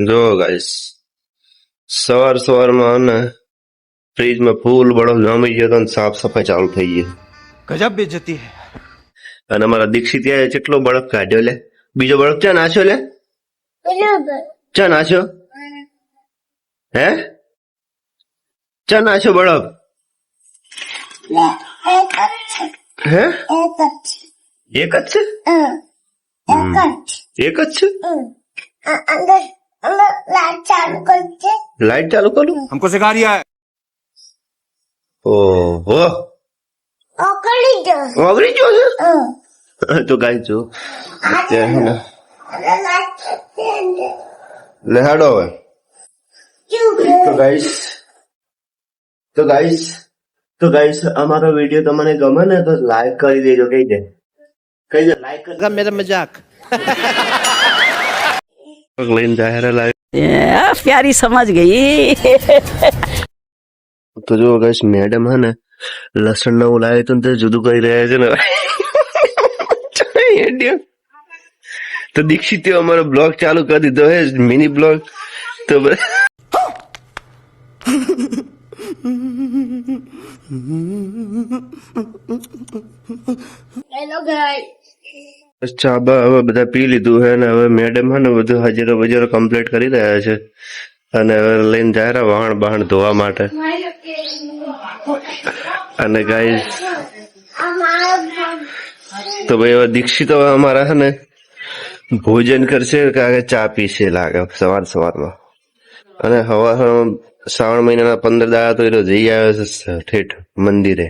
જો ગાઈસ સવાર સવારમાં ને ફ્રીજમાં ફૂલ બળો જામી ગયો હતો સાફ સફાઈ ચાલુ થઈ ગઈ ગજબ બેજતી હે અને અમારા દીક્ષિત કેટલો બળક કાઢ્યો લે બીજો બળક ચા નાખ્યો લે ચા નાખ્યો હે ચા નાખ્યો બળક હે એક જ છે એક જ છે અંદર અંદર લાઈટ ચાલુ કરજે લાઈટ ચાલુ કરું हमको सिखा रिया है ઓહો ઓકળી જો ઓગળી ગયો છે હમ તો ગાય જો અત્યારે હે ને અંદર લાઈટ અંદર લે હાડો હવે ચૂપ તો ગાઈસ તો ગાઈસ તો ગાઈસ અમારો વિડીયો તમને ગમે ને તો લાઈક કરી દેજો કહી દે કહી દે લાઈક કરી मेरा मजाक લઈને જાહેર પ્યારી સમજ ગઈ. તો જો ગાઈસ મેડમ હે ને લસણ ને લાવી તો તે જુદું કરી રહ્યા છે ને. તો દીક્ષિત અમારો બ્લોગ ચાલુ કરી દીધો હે મિની બ્લોગ. તો હેલો ગાઈસ અચ્છા બા, હવે બધા પી લીધું હે ને હવે મેડમ હે ને બધું હજારો બજારો કમ્પ્લીટ કરી રહ્યા છે. અને હવે લઈને જાય રહ્યા વાહણ બહાણ ધોવા માટે. અને ગાઈસ તો ભાઈ હવે દીક્ષિત હવે અમારા હે ને ભોજન કરશે કે ચા પીશે લાગે સવાર સવારમાં. અને હવા શ્રાવણ મહિનાના પંદર દાડા તો એ જઈ આવ્યો છે ઠેઠ મંદિરે.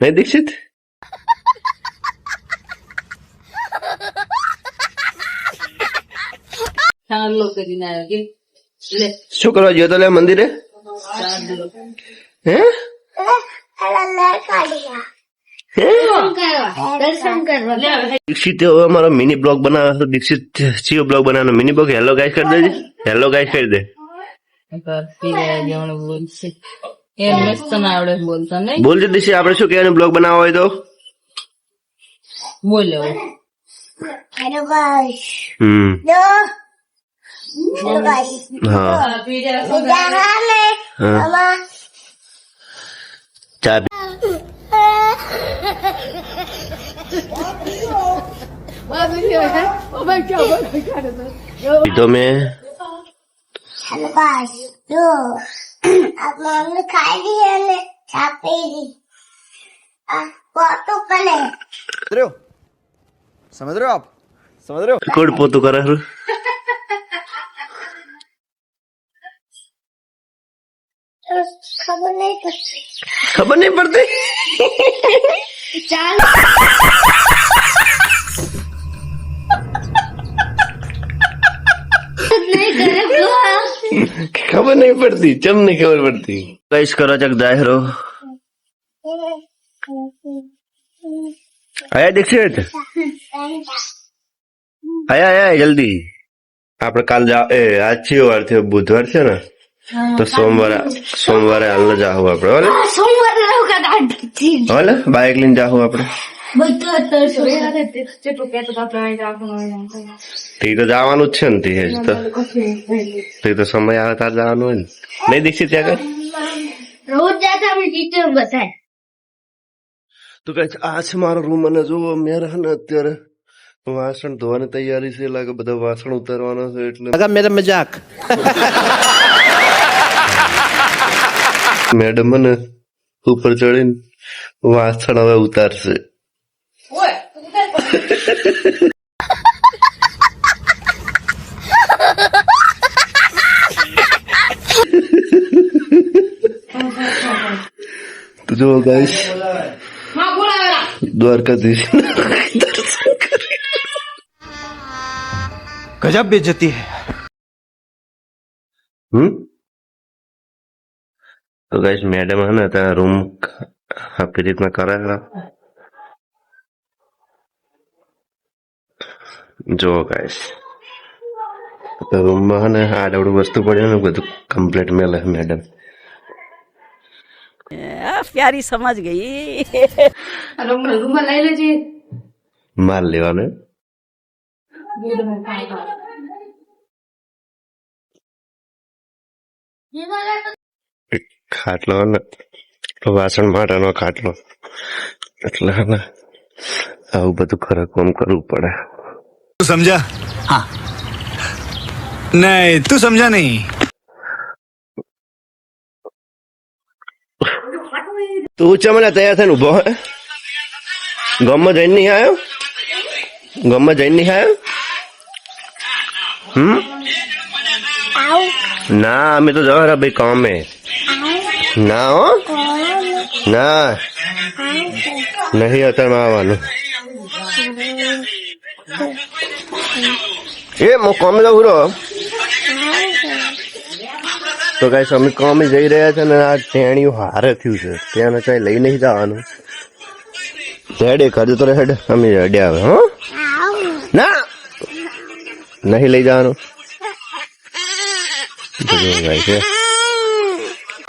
નહીં દીક્ષિત ચાલો કરીને આવ્યો કે લે શું કરવા ગયો તો મંદિરે? હે? દીક્ષિત હવે અમારો મિની બ્લોગ બનાવે તો દીક્ષિત ચિયો બ્લોગ બનાવવાનો મિની બ્લોગ હેલો ગાઈસ કરી દેજે. હેલો ગાઈસ કરી દે. બોલજે દીક્ષિત આપણે શું કહેવાનું બ્લોગ બનાવવો હોય તો? બોલો હેલો ગાઈસ હમ ચા પીધો મેં મમ્મી ખાઈ અને ચા પી કરે સમજ રહ્યો આપ સમજ રહ્યો કોણ પોતું કરે છે? ખબર નહીં પડતી ખબર નહીં પડતી ચાલ ખબર નહીં પડતી ચમ નહીં ખબર પડતી કઈશ કરો ચક દાયરો આયા દીક્ષિત આયા આયા જલ્દી આપણે કાલ જા એ આજ છે વાર થયો બુધવાર છે ને? તો સોમવારે સોમવારે હાલ જાહુ આપણે હોલે સોમવારે રહું કે દાડી હોલે બાઇક લઈને જાહું આપણે તે તો જવાનું જ છે ને તે તો. તે તો સમય આવે તાર જવાનું હોય ને. નહીં દીક્ષિત ત્યાં કઈ રોજ જાતા અમે ટીચર બતાય તો કહે આ છે મારો રૂમ અને જો મેં રહે અત્યારે. વાસણ ધોવાની તૈયારી છે લાગે બધા વાસણ ઉતારવાના છે એટલે મેં મજાક મેડમ મને ઉપર ચડીને વાસણ હવે ઉતારશે. તો જો ગાઈશ દ્વારકાધીશ ગજબ બેજતી હે. હમ? તો ગાઈસ મેડમ હે ને ત્યાં રૂમ આપી રીતના કરાવેલા જો ગાઈસ રૂમમાં હે ને આડવડું વસ્તુ પડ્યું ને બધું કમ્પ્લીટ મેલે મેડમ પ્યારી સમજ ગઈ. માલ લઈ લેવાનો ખાટલો ને વાસણ માટેનો ખાટલો. એટલે ને આવું બધું ખરા કોમ કરવું પડે. તું સમજા? હા. નહીં તું સમજા નહીં. તું ચમલા તૈયાર થઈને ઊભો હે. ગામમાં જઈને નહીં આવ્યો? ગમે જઈને નહીં આવ્યો? હમ? ના અમે તો જવા ભાઈ કામે. ના હો. ના. નહીં અત્યારમાં આવવાનું. એ હું કામે જવું રહો તો કઈ સમી કોમ જઈ રહ્યા છે ને આ ટેણીયું હારે થયું છે. ત્યાં કઈ લઈ નહીં જવાનું. હેડે કરજો તો હેડ અમે હેડે આવે હો. ના. નહીં લઈ જવાનું. છે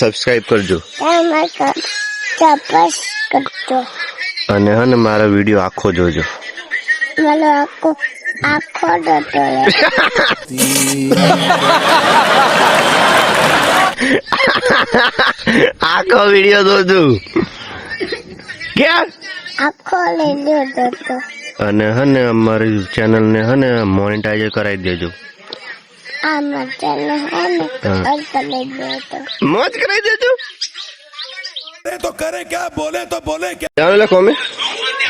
સબસ્ક્રાઇબ કરજો. અને હે ને મારો વીડિયો આખો જોજો. આખો આખો ડટો આખો વીડિયો જોજો. ક્યાં? આખો લઈ લ્યો અને હે ને અમારી ચેનલ ને હે ને મોનેટાઈઝ કરાવી દેજો. મોજ કરાવી દેજો. તો કરે ક્યાં? બોલે તો બોલે ક્યાં? લખો અમે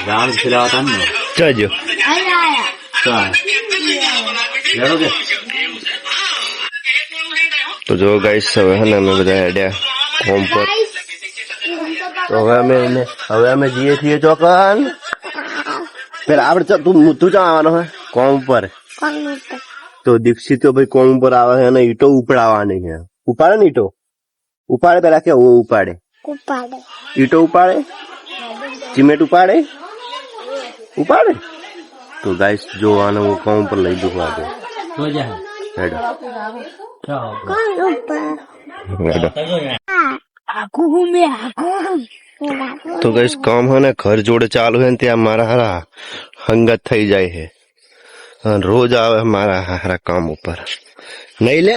દાળ ખિલાવતા ને? જજો તો જો ગાઈસ હવે હે ને અમે બધા હેડ્યા હોમ પર તો હવે અમે એને હવે અમે જઈએ છીએ ચોકન. પેલા આપણે તું તું ચા હે? કોમ પર કોમ પર તો દીક્ષિત તો ભાઈ કોણ ઉપર આવે છે અને ઈટો ઉપડાવવાની છે? ઉપાડે ને ઈટો? ઉપાડે પેલા કે ઓ ઉપાડે? ઉપાડે. ઈટો ઉપાડે? સિમેન્ટ ઉપાડે? ઉપાડે? તો ગાઈસ જોવાનું હું કોણ પર લઈ દઉં આજે. તો જા. હેડો. કોણ ઉપર? આખું તો ગાઈસ કામ હે ને ઘર જોડે ચાલુ હે ને ત્યાં મારા હારા હંગત થઈ જાય છે રોજ આવે મારા હારા કામ ઉપર. નહીં લે?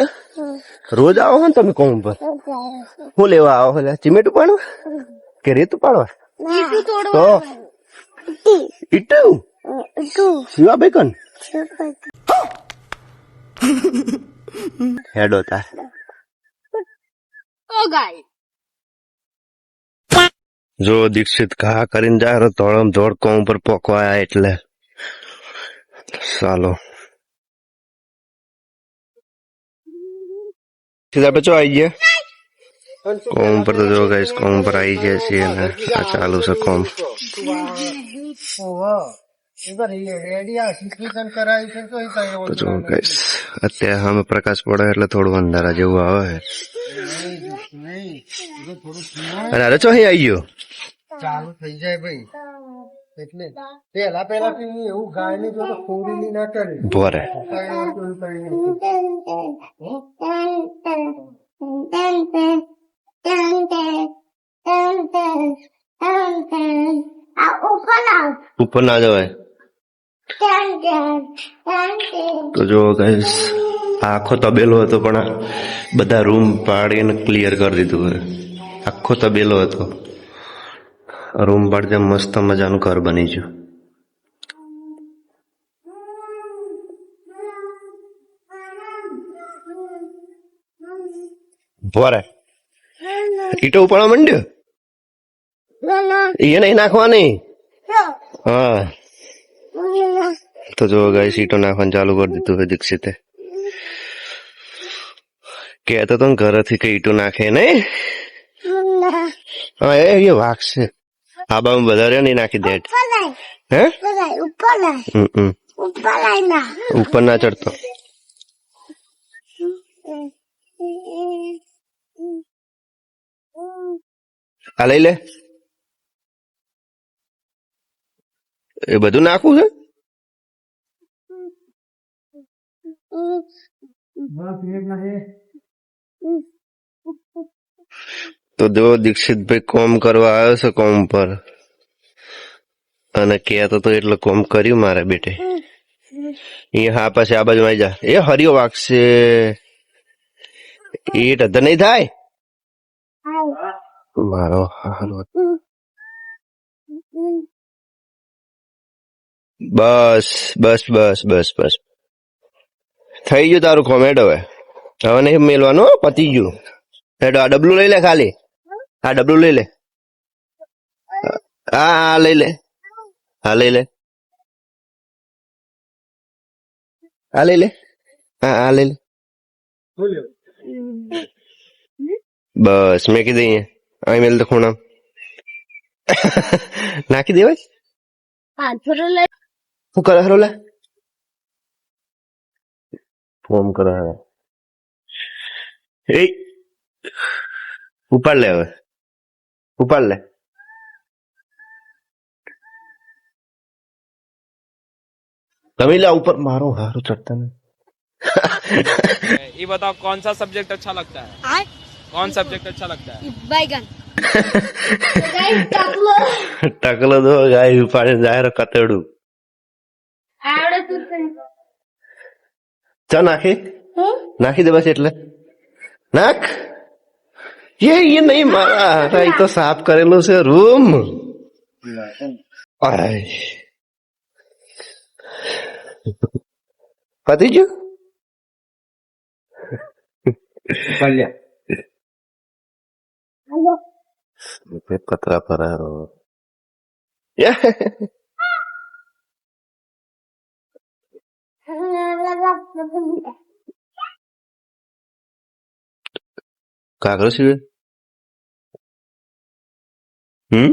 રોજ આવો હો તમે કામ ઉપર. હું. લેવા આવો એટલે ચીમેટ ઉપાડવા કે રેત ઉપાડવા તો? ઈટું. શિવા બેકન હેડો તાર. જો દીક્ષિત ઘા કરીને જાય તો ધોળમ ધોળ કોમ ઉપર પોકવાયા એટલે. ચાલો સીધા બચો આવી ગયા કોમ પર તો જો ગાઈસ કોમ પર આવી ગયા છીએ ને આ ચાલુ છે કોમ તો જો ગાઈસ અત્યારે અમે પ્રકાશ પડે એટલે થોડું અંધારા જેવું આવે છે અને અરે ચો અહીં આવી ગયો ચાલુ થઈ જાય ભાઈ એટલે પેલા પેલા થી એવું ગાયની જો ખોડી ની ના કરી. આ ઉપર ના જવાય. તો જો ગાઈસ આખો તબેલો હતો પણ બધા રૂમ પાડીને ક્લિયર કરી દીધું આખો તબેલો હતો. રૂમ પાડીને મસ્ત મજાનું ઘર બની ગયું. ભોરે ઈટો ઉપાડવા માંડ્યો? એ નહીં નાખવાની? હા. તો જો ગાય સીટો નાખવાનું ચાલુ કરી દીધું છે દીક્ષિતે. કહેતો તો ઘરેથી કઈ ઈટો નાખે નહીં. હા એ એ વાઘ છે. આબામાં વધારે નહીં નાખી દે. હે? ઉપર ના. ચડતો. આ લઈ લે. એ બધું નાખવું છે? તો જો દીક્ષિતભાઈ કોમ કરવા આવ્યો છે કોમ પર, અને કહેતો તો એટલે કોમ કર્યું મારા બેટે. એ હા, પછી આ બાજુ આવી જા. એ હરિયો વાગશે એ ટધર નહીં થાય? મારો હાલો. બસ બસ બસ બસ બસ. થઈ ગયું તારું કોમેડ હવે. હવે નહીં મેલવાનું પતી ગયું. ડબલું લઈ લે ખાલી. આ ડબલું લઈ લે. હા હા, લઈ લે. હા, લઈ લે. હા, લઈ લે. હા હા, લઈ લે. બસ, મેં કીધું અહીંયા. અહીં મેલ તો ખૂણા નાખી દેવાય? શું કરે હરો લે ફોન કરે એ, ઉપાડ લે હવે. ઉપાડ લે તમે લે ઉપર મારો હારું ચડતા ને ये बताओ कौन सा सब्जेक्ट अच्छा लगता है कौन सब्जेक्ट अच्छा लगता है बैगन ટકલો ટકલો દો ગાય ઉપાડે જાય કતડું આવડે તું ચા નાખી નાખી દે બસ એટલે નાખ એ નહીં મારા એ તો સાફ કરેલો છે રૂમ પતી ગયું પતરા પરારો કાગળ સિવાય Hmm?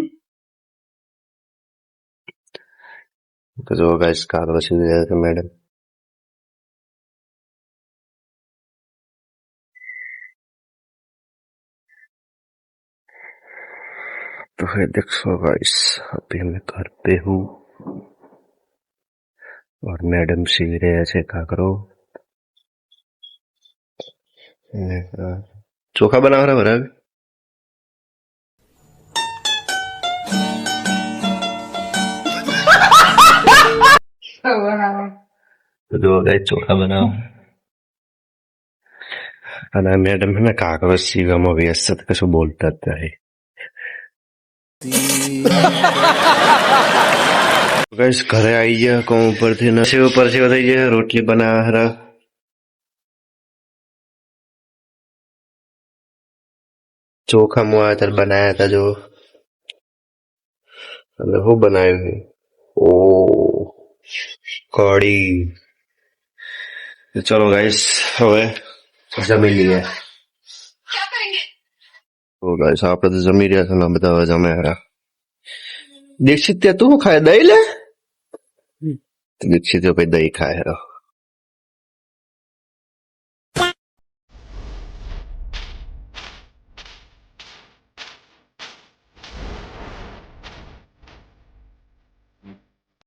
Because our guys तो है देखो गाइस अभी मैं घर पे हूँ। और मैडम सी रहे ऐसे क्या करो? चोखा बना रहा बराबर તો જો ગાઈસ ચોખા બનાવો અને મેડમ છે ને કાકરો સીવામાં વ્યસ્ત છે, કશું બોલતા જ નહીં ગાઈસ ઘરે આવી ગયા કોમ ઉપરથી ને સેવ પર સેવ થઈ ગયા રોટલી બનાવવા હારા ચોખા મુઆ ત્યારે બનાયા હતા જો અને હું બનાવ્યું છે ઓ કઢી ચલો ગાઈસ હવે જમી લઈએ તો ગાઈસ આપણે તો જમી રહ્યા છે ને બધા હવે જમે હારા દીક્ષિત ત્યાં તું શું ખાય દહીં લે દીક્ષિત ભાઈ દહીં ખાય હેરો